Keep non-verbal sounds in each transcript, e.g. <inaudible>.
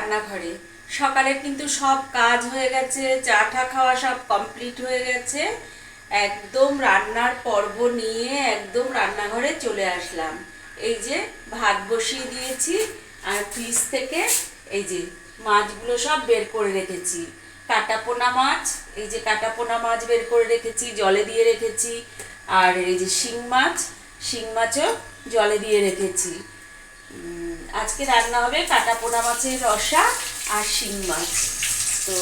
রান্নাঘরে। সকালে কিন্তু সব কাজ হয়ে গেছে, চা টা খাওয়া সব কমপ্লিট হয়ে গেছে। একদম রান্নার পর্ব নিয়ে একদম রান্নাঘরে চলে আসলাম। এই যে ভাত বসিয়ে দিয়েছি, আর ফ্রিজ থেকে এই যে মাছগুলো সব বের করে রেখেছি। কাটা পোনা মাছ, এই যে কাটা পোনা মাছ বের করে রেখেছি, জলে দিয়ে রেখেছি। আর এই যে শিং মাছ, শিং মাছও জলে দিয়ে রেখেছি। আজকে রান্না হবে কাটা পোনা মাছের রসা আর শিং মাছ। তো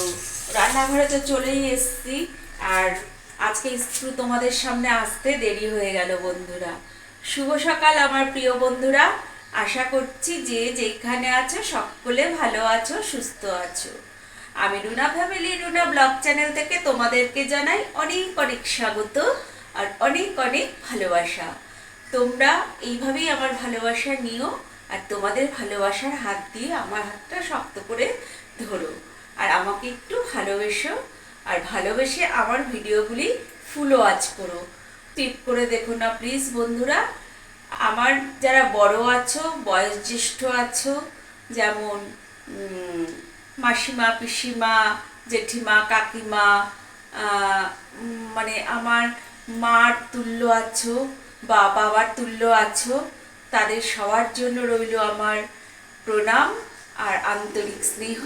রান্নাঘরে তো চলেই এসছি। আর আজকে একটু তোমাদের সামনে আসতে দেরি হয়ে গেল বন্ধুরা। শুভ সকাল আমার প্রিয় বন্ধুরা। আশা করছি যে যেখানে আছো সকলে ভালো আছো, সুস্থ আছো। আমি Runa family, Runa blog channel থেকে তোমাদেরকে জানাই অনেক অনেক স্বাগত আর অনেক অনেক ভালোবাসা। তোমরা এইভাবেই আমার ভালোবাসা নিও। আর তোমাদের ভালোবাসার হাত দিয়ে আমার হাতটা শক্ত করে ধরো। আর আমাকে একটু ভালোবেসো, আর ভালোবেসে আমার ভিডিওগুলি ফুল ওয়াচ করো। টিপ করে দেখো না প্লিজ বন্ধুরা। আমার যারা বড় আছো, বয়োজ্যেষ্ঠ আছো, যেমন মাসিমা, পিসিমা, জেঠিমা, কাকিমা মানে আমার মার তুল্য আছো বা বাবার তুল্য আছো তাদের সবার জন্য রইল আমার প্রণাম আর আন্তরিক স্নেহ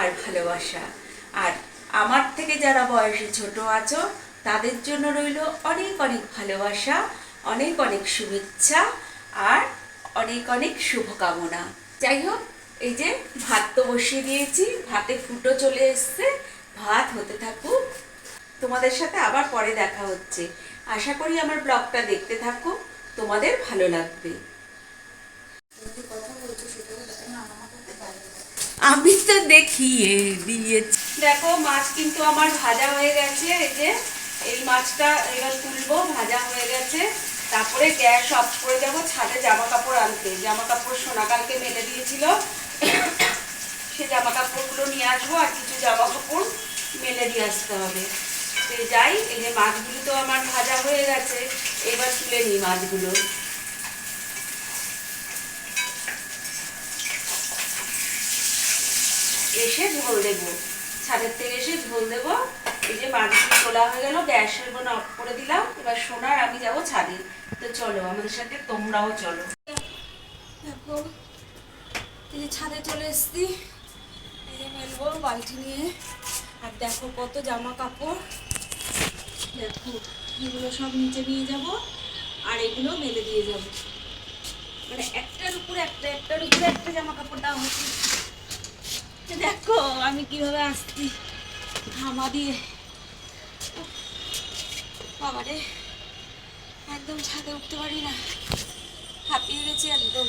আর ভালোবাসা। আর আমার থেকে যারা বয়সে ছোট আছো, তাদের জন্য রইল অনেক অনেক ভালোবাসা, অনেক অনেক শুভেচ্ছা আর অনেক অনেক শুভকামনা। যাই হোক, এই যে ভাত তো বসিয়ে দিয়েছি, ভাতে ফুটো চলে এসছে, ভাত হতে থাকুক। তোমাদের সাথে আবার পরে দেখা হচ্ছে। আশা করি আমার ব্লগটা দেখতে থাকো, তোমাদের ভালো লাগবে। আমি তো দেখিয়ে দিয়েছি। দেখো, মাছ কিন্তু আমার ভাজা হয়ে গেছে, এই যে, এই মাছটা এবার তুলবো, ভাজা হয়ে গেছে। তারপরে গ্যাস অফ করে যাব ছাদে জামা কাপড় আনতে। জামা কাপড় সোনাকালকে মেলে দিয়েছিল। সে জামা কাপড়গুলো নিয়ে আসব আর কিছু জামা কাপড় মেলে দিয়ে আসতে হবে। তো যাই, এই যে মাছগুলো তো আমার ভাজা হয়ে গেছে, এবার তুলে নিই মাছগুলো। এসে ঝোল দেবো। ছাদের থেকে এসে ঝোল দেবো। এই যে মাছগুলো তোলা হয়ে গেল গ্যাসের বোনা অফ করে দিলাম। এবার সোনার আমি যাব ছাদে। তো চলো, আমাদের সাথে তোমরাও চলো। দেখো, এই যে ছাদে চলে এসছি। এই যে মেলবো বালতি নিয়ে। আর দেখো কত জামা কাপড়। দেখো, এগুলো সব নিচে নিয়ে যাব আর এগুলো মেলে দিয়ে যাব। মানে একটার উপরে একটা, একটার উপরে একটা জামা কাপড় দেওয়া হচ্ছে। দেখো আমি কীভাবে আসছি। হামা দিয়ে। বাবারে, একদম ছাদে উঠতে পারি না। হাঁপিয়ে গেছি একদম।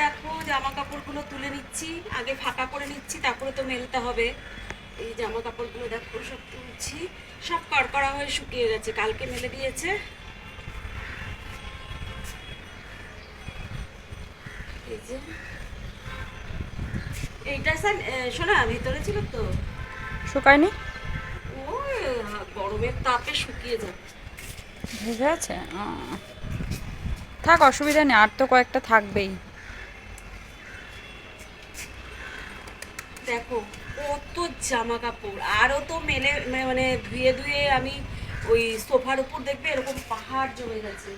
দেখো জামা কাপড়গুলো তুলে নিচ্ছি, আগে ফাঁকা করে নিচ্ছি, তারপরে তো মেলতে হবে। এই জামা কাপড়গুলো দেখো, সব তুলছি। সব কড়কড়া হয়ে শুকিয়ে গেছে, কালকে মেলে দিয়েছে। যে এইটা স্যার শোনা ভিতরে ছিল তো। শুকায়নি? ও গরমের তাপে শুকিয়ে যাবে ভেজে আছে? থাক অসুবিধা নেই আর তো কয়েকটা থাকবেই। দেখো কত জামা কাপড় আরও তো মেলে মানে ধুয়ে ধুয়ে আমি ওই সোফার উপর দেখবে এরকম পাহাড় জমে গেছে।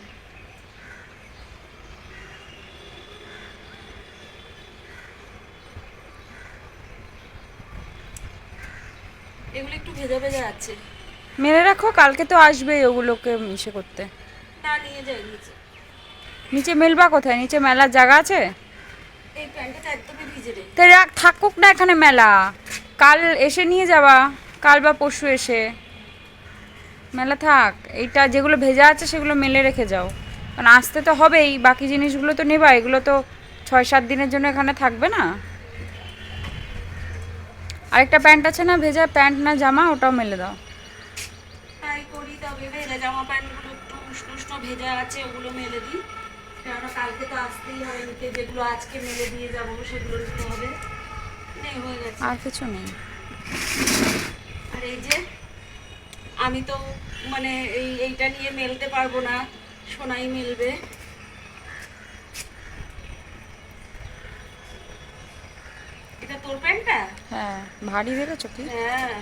এগুলো একটু ভেজা ভেজা আছে। মেরে রাখো কালকে তো আসবেই ওগুলোকে মিশে করতে। না নিয়ে যাই নিচে নিচে মেলবা কোথায়? নিচে মেলার জায়গা আছে? এই প্যান্টটা একদমই ভিজে রে রাখ থাকুক না এখানে মেলা। কাল এসে নিয়ে যাবা কাল বা পরশু এসে। মেলা থাক এইটা যেগুলো ভেজা আছে সেগুলো মেলে রেখে যাও। কারণ আসতে তো হবেই বাকি জিনিসগুলো তো নেবা এগুলো তো ছয় সাত দিনের জন্য এখানে থাকবে না। আরেকটা প্যান্ট আছে না ভেজা প্যান্ট না জামা ওটাও মেলে দাও। তাই করি তবে ভেজা জামা প্যান্টগুলো একটু উষ্ণ উষ্ণ ভেজা আছে ওগুলো মেলে দিই। কেননা কালকে তো আসতেই হবে নিতে যেগুলো আজকে মেলে দিয়ে যাব সেগুলো নিতে হবে। হয়ে আর কিছু নেই। আর এই যে আমি তো মানে এই এইটা নিয়ে মেলতে পারব না সোনাই মেলবে। হ্যাঁ। ভারী দেখেছ কি? হ্যাঁ।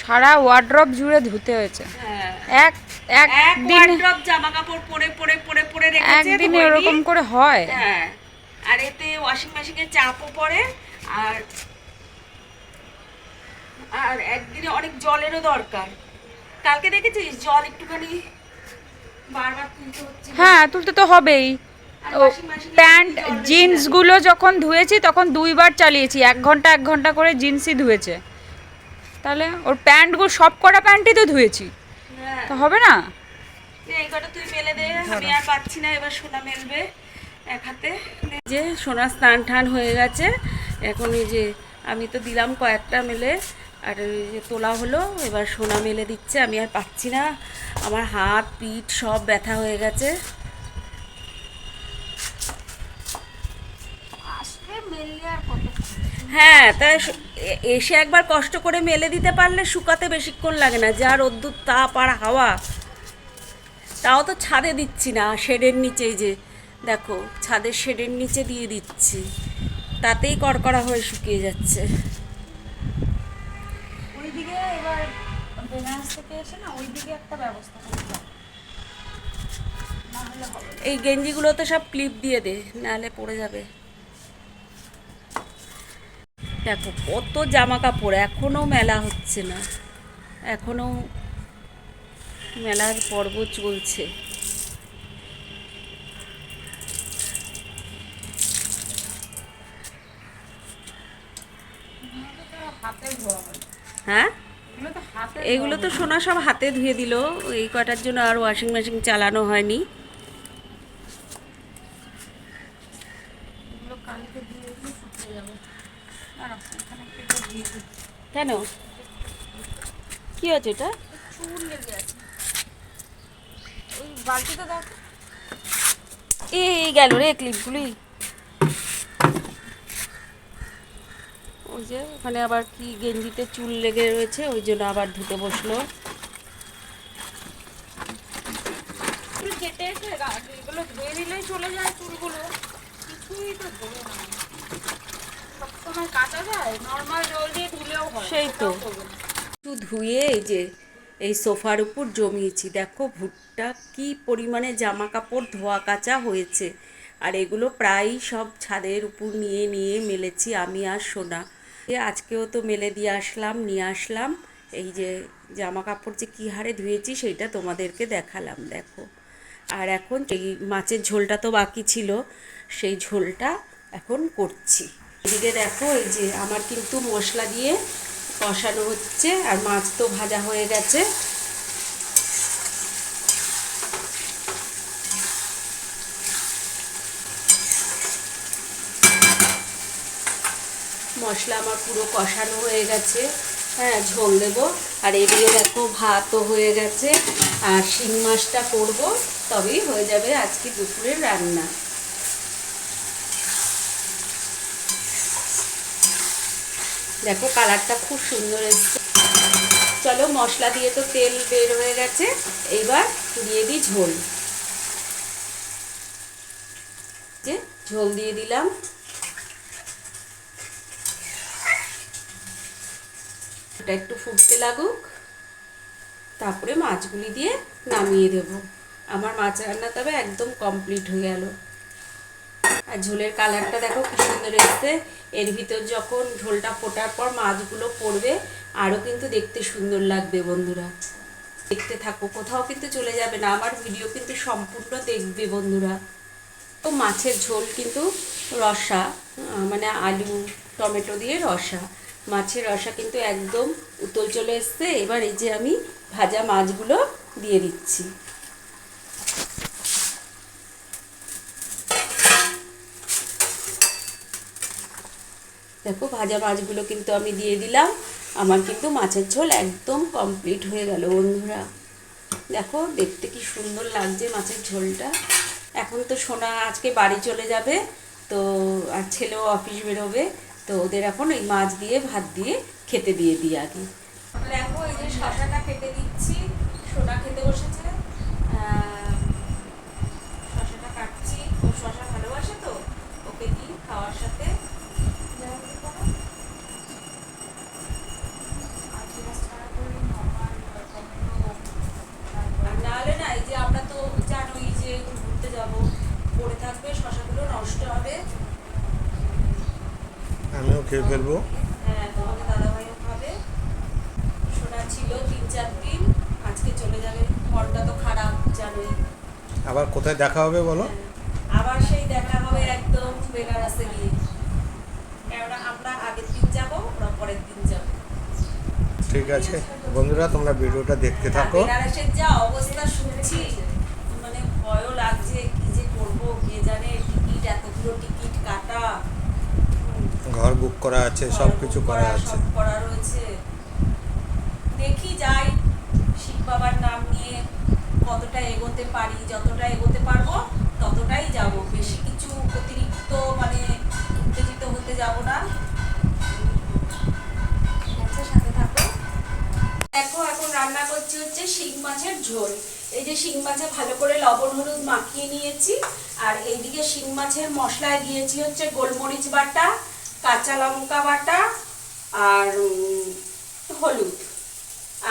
সারা ওয়ার্ড্রপ জুড়ে ধুতে হয়েছে। হ্যাঁ। এক এক ওয়ার্ড্রপ জামা কাপড় পরে পরে পরে পরে রেখেছে একদিনে। ওরকম করে হয়। হ্যাঁ। আর এতে ওয়াশিং মেশিনের চাপও পড়ে আর আর একদিনে অনেক জলেরও দরকার। কালকে দেখেছিস? জল একটুখানি হ্যাঁ তুলতে তো হবেই। প্যান্ট জিন্সগুলো যখন ধুয়েছি তখন দুইবার চালিয়েছি। এক ঘণ্টা এক ঘণ্টা করে জিন্সই ধুয়েছে। তাহলে ওর প্যান্টগুলো সব কটা প্যান্টই তো ধুয়েছি। হ্যাঁ। তো হবে না? যে সোনা স্নান টান হয়ে গেছে। এখন এই যে আমি তো দিলাম কয়েকটা মেলে। আর যে তোলা হলো এবার সোনা মেলে দিচ্ছে আমি আর পাচ্ছি না। আমার হাত পিঠ সব ব্যথা হয়ে গেছে। হ্যাঁ তাই এসে একবার কষ্ট করে মেলে দিতে পারলে শুকাতে বেশিক্ষণ লাগে না যা রোদ্দুর তাপ আর হাওয়া। তাও তো ছাদে দিচ্ছি না শেডের নিচেই যে দেখো ছাদের শেডের নিচে দিয়ে দিচ্ছি। তাতেই কড়কড়া হয়ে শুকিয়ে যাচ্ছে ওইদিকে এবার বেনারস থেকে এসে না ওইদিকে একটা ব্যবস্থা করতে। এই গেঞ্জিগুলো তো সব ক্লিপ দিয়ে দে নাহলে পড়ে যাবে। দেখো কত জামা কাপড় এখনও মেলা হচ্ছে না। এখনও মেলার পর্ব চলছে। হ্যাঁ? এগুলো তো সোনা সব হাতে ধুয়ে দিল। এই কটার জন্য আর ওয়াশিং মেশিন চালানো হয়নি। কেন? কি আছে এটা। এই গেল রে ক্লিপগুলি ওই যে ওখানে আবার কি গেঞ্জিতে চুল লেগে রয়েছে ওই জন্য আবার ধুতে বসল। কেটে এসে এগুলো ধুয়ে দিলেই চলে যায় চুলগুলো। কিছুই তো ধোবে না। সবসময় কাটা যায় নর্মাল জল দিয়ে ধুলেও হয় সেই তো। একটু ধুয়ে এই যে এই সোফার উপর জমিয়েছি। দেখো ভুট্টা কি পরিমাণে জামা কাপড় ধোয়া কাচা হয়েছে। আর এগুলো প্রায়ই সব ছাদের উপর নিয়ে নিয়ে মেলেছি আমি আর সোনা। এ আজকেও তো মেলে দিয়ে আসলাম, নিয়ে আসলাম। এই যে জামা কাপড় যে কী হারে ধুয়েছি সেইটা তোমাদেরকে দেখালাম, দেখো। আর এখন এই মাছের ঝোলটা তো বাকি ছিল, সেই ঝোলটা এখন করছি। এদিকে দেখো, এই যে আমার কিন্তু মশলা দিয়ে কষানো হচ্ছে, আর মাছ তো ভাজা হয়ে গেছে। মশলা আমার পুরো কষানো হয়ে গেছে। হ্যাঁ ঝোল দেবো। আর এদিকে দেখো ভাতও হয়ে গেছে। আর শিং মাছটা করব, তবেই হয়ে যাবে আজকে দুপুরের রান্না। দেখো কালারটা খুব সুন্দর এসছে। চলো মশলা দিয়ে তো তেল বের হয়ে গেছে। এইবার দিয়ে দিই ঝোল। যে ঝোল দিয়ে দিলাম। ওটা একটু ফুটতে লাগুক, তারপরে মাছগুলি দিয়ে নামিয়ে দেব। আমার মাছ রান্না তবে একদম কমপ্লিট হয়ে গেল। আর ঝোলের কালারটা দেখো কি সুন্দর এসছে। এর ভিতর যখন ঝোলটা ফোটার পর মাছগুলো পড়বে আরও কিন্তু দেখতে সুন্দর লাগবে বন্ধুরা। দেখতে থাকো, কোথাও কিন্তু চলে যাবে না। আমার ভিডিও কিন্তু সম্পূর্ণ দেখবে বন্ধুরা। তো মাছের ঝোল কিন্তু রসা মানে আলু, টমেটো দিয়ে রসা। মাছের রসা কিন্তু একদম উতল চলে এসছে। এবার এই যে আমি ভাজা মাছগুলো দিয়ে দিচ্ছি। দেখো ভাজা মাছগুলো কিন্তু আমি দিয়ে দিলাম। আমার কিন্তু মাছের ঝোল একদম কমপ্লিট হয়ে গেল বন্ধুরা। দেখো দেখতে কি সুন্দর লাগছে মাছের ঝোলটা। এখন তো সোনা আজকে বাড়ি চলে যাবে, তো আর ছেলেও অফিস বেরোবে। তো ওদের এখন ওই মাছ দিয়ে ভাত দিয়ে খেতে দিয়ে দিই আগে। দেখো এই যে শশাটা কেটে দিচ্ছি সোনা খেতে বসেছে। আহ, শশা ভালোবাসে তো ওকে দিই খাওয়ার সাথে। আর নাহলে না এই যে আমরা তো জানোই যে ঘুরতে যাব পড়ে থাকবে শশাগুলো নষ্ট হবে। আমিও খেয়ে ফেলব। হ্যাঁ তোমাদের দাদাভাইও খাবে সোনা ছিল তিন চার দিন আজকে চলে যাবে। মনটা তো খারাপ জানোই। আবার কোথায় দেখা হবে বলো? হ্যাঁ, আবার সেই দেখা হবে একদম বেনারসে গিয়ে। কেননা আমরা আগের দিন যাব ওরা পরের দিন যাব। ঠিক আছে। বন্ধুরা তোমরা ভিডিওটা দেখতে থাকো। বেনারসের যা অবস্থা শুনছি মানে ভয়ও লাগছে কি যে করব কে জানে টিকিট এতগুলো টিকিট কাটা হুম, ঘর বুক করা আছে সব কিছু করা আছে। করা রয়েছে। দেখি যাই শিব বাবার নাম নিয়ে কতটা এগোতে পারি যতটা এগোতে পারব ততটাই যাব। বেশি কিছু অতিরিক্ত মানে উত্তেজিত হতে যাব না। সাথে থাকো। দেখো এখন রান্না করছি হচ্ছে শিং মাছের ঝোল। এই যে শিং মাছে ভালো করে লবণ হলুদ মাখিয়ে নিয়েছি। আর এইদিকে শিং মাছের মশলায় দিয়েছি হচ্ছে গোলমরিচ বাটা কাঁচা লঙ্কা বাটা আর হলুদ।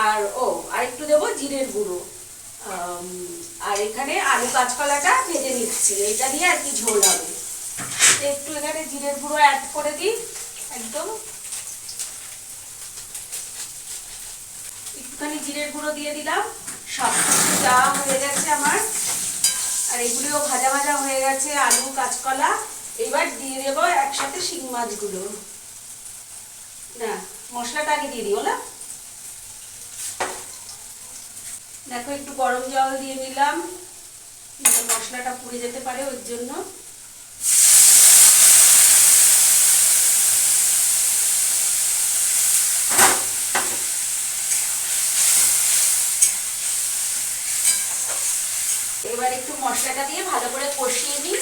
আর, ও আর একটু দেবো জিরের গুঁড়ো। আর এখানে আলু কাঁচকলাটা ভেজে নিচ্ছি। এটা দিয়ে আর কি ঝোল হবে। একটু এখানে জিরের গুঁড়ো অ্যাড করে দিই, একদম। একটুখানি জিরের গুঁড়ো দিয়ে দিলাম। সব কিছু দেওয়া হয়ে গেছে আমার। আর এগুলিও ভাজা ভাজা হয়ে গেছে, আলু, কাঁচকলা। এবার দিয়ে দেবো একসাথে শিং মাছগুলো। না, মশলাটা আগে দিয়ে দিও না দেখো, একটু গরম জল দিয়ে যাতে মশলাটা পুড়ে যেতে পারে ওর জন্য। এবার একটু মশলাটা দিয়ে ভালো করে কষিয়ে নিই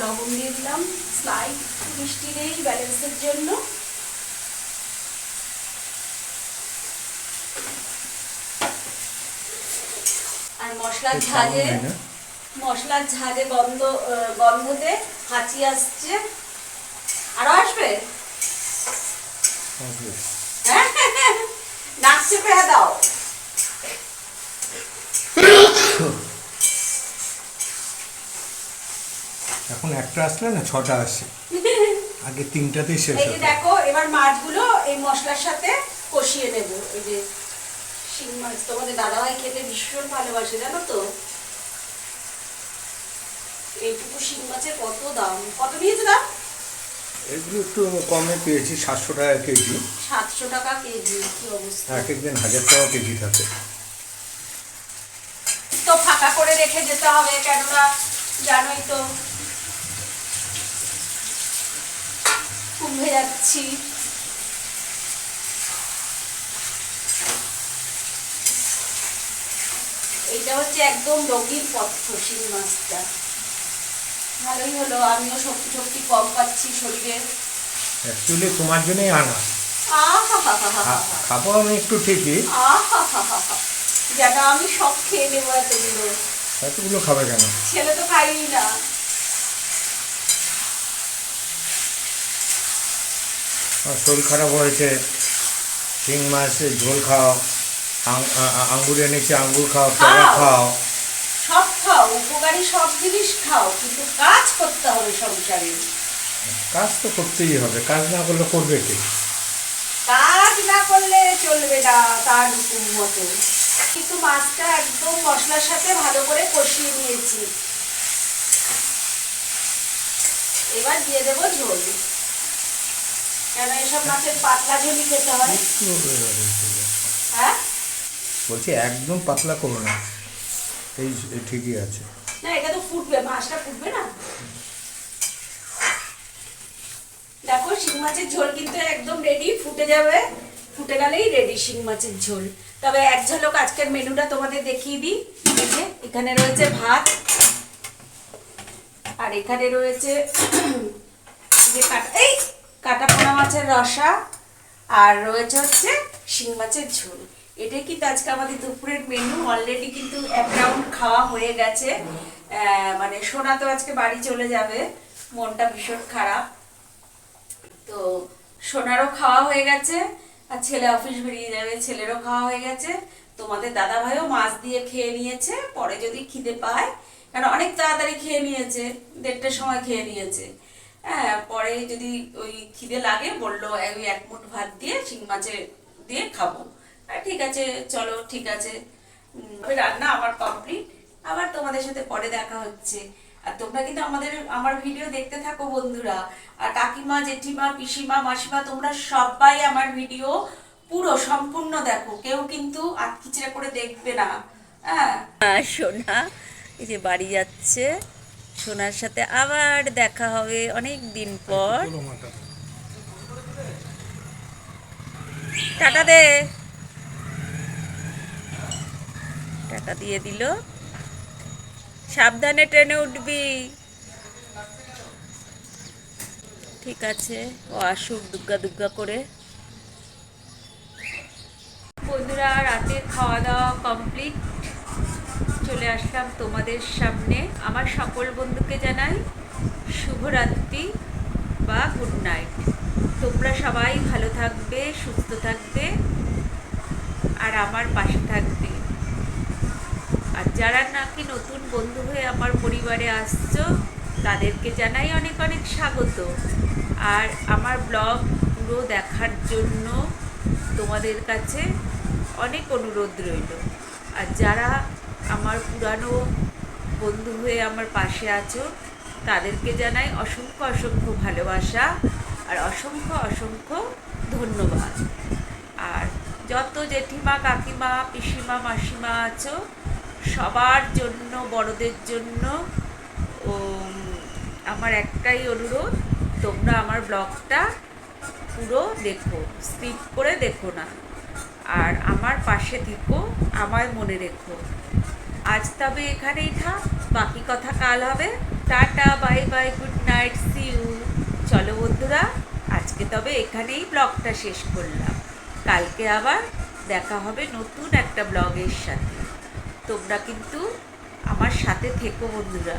লবণ দিয়ে দিলাম স্লাইড মিষ্টি নেই ব্যালেন্সের জন্য। আর মশলার ঝাঁজে মশলার ঝাঁজে গন্ধ গন্ধতে হাঁচি আসছে। আরও আসবে? হ্যাঁ। নাক চেপে দাও। <coughs> এখন একটা আসলে না ছটা আসে। আগে তিনটাতেই শেষ এই দেখো এবার মাছগুলো এই মশলার সাথে কষিয়ে নেব। এই যে শিং মাছ তোমাদের দাদাভাই খেতে ভীষণ ভালোবাসে জানো তো? এইটুকু শিং মাছের কত দাম? কত নিয়েছে দাম? এগুলো একটু কমে পেয়েছি সাতশো টাকা কেজি। সাতশো টাকা কেজি কি অবস্থা? এক একদিন হাজার টাকা কেজি থাকে। তো ফাঁকা করে রেখে যেতে হবে কেননা জানোই তো। কুম্ভে যাচ্ছি। এইটা হচ্ছে একদম রোগীর পথ্য শিং মাছটা। ভালোই হলো আমিও শক্তি শক্তি কম পাচ্ছি শরীরে। অ্যাকচুয়ালি তোমার জন্যই আনা। খাব আমি একটু ঠিকই। যেন আমি সব খেয়ে নেব এতগুলো। এতগুলো খাবে কেন? ছেলে তো খাই না। শরীর খারাপ হয়েছে শিং মাছের ঝোল খাও আঙ্গুর এনেছে আঙ্গুর খাও খাও। খাও। সব খাও উপকারী সব জিনিস খাও কিন্তু কাজ করতে হবে সংসারে। কাজ তো করতেই হবে কাজ না করলে করবে কি? কাজ না করলে চলবে না তার হুকুম মতো। কিন্তু মাছটা একদম মশলার সাথে ভালো করে কষিয়ে নিয়েছি। এবার দিয়ে দেবো ঝোল। কেন এসব মাছের পাতলা খেতে হয়? হ্যাঁ? বলছি একদম পাতলা করো না। এই ঠিকই আছে। না এটা তো ফুটবে মাছটা ফুটবে না? দেখো শিং মাছের ঝোল কিন্তু একদম রেডি ফুটে যাবে। ফুটে গেলেই রেডি শিং মাছের ঝোল। তবে এক ঝলক আজকের মেনুটা তোমাদের দেখিয়ে দিই। এখানে রয়েছে ভাত। আর এখানে রয়েছে যে কাটা এই! কাটা পোনা মাছের রসা আর রয়েছে হচ্ছে শিং মাছের ঝোল। এটাই কিন্তু আজকে আমাদের দুপুরের মেনু অলরেডি কিন্তু এক রাউন্ড খাওয়া হয়ে গেছে। মানে সোনা তো আজকে বাড়ি চলে যাবে। মনটা ভীষণ খারাপ। তো সোনারও খাওয়া হয়ে গেছে আর ছেলে অফিস বেরিয়ে যাবে, ছেলেরও খাওয়া হয়ে গেছে। তোমাদের দাদা ভাইও মাছ দিয়ে খেয়ে নিয়েছে। পরে যদি খিদে পায়, কারণ অনেক তাড়াতাড়ি খেয়ে নিয়েছে, দেড়টার সময় খেয়ে নিয়েছে। হ্যাঁ পরে যদি ওই খিদে লাগে, বলল ওই এক মুঠ ভাত দিয়ে শিং মাছের দিয়ে খাব। ঠিক আছে, চলো, ঠিক আছে। রান্না আমার কমপ্লিট আবার তোমাদের সাথে পরে দেখা হচ্ছে। আর তোমরা কিন্তু আমাদের, আমার ভিডিও দেখতে থাকো বন্ধুরা। আর কাকিমা, জেঠিমা, পিসিমা, মাসিমা, তোমরা সবাই আমার ভিডিও পুরো সম্পূর্ণ দেখো। কেউ কিন্তু আটকিচড়া করে দেখবে না। হ্যাঁ। সোনা এই যে বাড়ি যাচ্ছে। সোনার সাথে আবার দেখা হবে অনেক দিন পর। টাটা দে। টাকা দিয়ে দিল। সাবধানে ট্রেনে উঠবি। ঠিক আছে ও আসুক দুগ্গা দুগ্গা করে। বন্ধুরা রাতে খাওয়া দাওয়া কমপ্লিট চলে আসলাম তোমাদের সামনে। আমার সকল বন্ধুকে জানাই শুভরাত্রি বা গুড নাইট তোমরা সবাই ভালো থাকবে, সুস্থ থাকবে আর আমার পাশে থাকবে। আর যারা নাকি নতুন বন্ধু হয়ে আমার পরিবারে আসছো, তাদেরকে জানাই অনেক অনেক স্বাগত। আর আমার ব্লগ পুরো দেখার জন্য তোমাদের কাছে অনেক অনুরোধ রইল। আর যারা আমার পুরানো বন্ধু হয়ে আমার পাশে আছো তাদেরকে জানাই অসংখ্য অসংখ্য ভালোবাসা আর অসংখ্য অসংখ্য ধন্যবাদ। আর যত জেঠিমা কাকিমা পিসিমা মাসিমা আছো সবার জন্য বড়দের জন্য উম, আমার একটাই অনুরোধ তোমরা আমার ব্লগটা পুরো দেখো স্কিপ করে দেখো না। আর আমার পাশে থেকো আমায় মনে রেখো। আজ তবে এখানেই থাক বাকি কথা কাল হবে। Tata, bye bye, good night, see you. চলো বন্ধুরা, আজকে তবে এখানেই ব্লগটা শেষ করলাম। কালকে আবার দেখা হবে নতুন একটা ব্লগের সাথে। তোমরা কিন্তু আমার সাথে থেকো বন্ধুরা।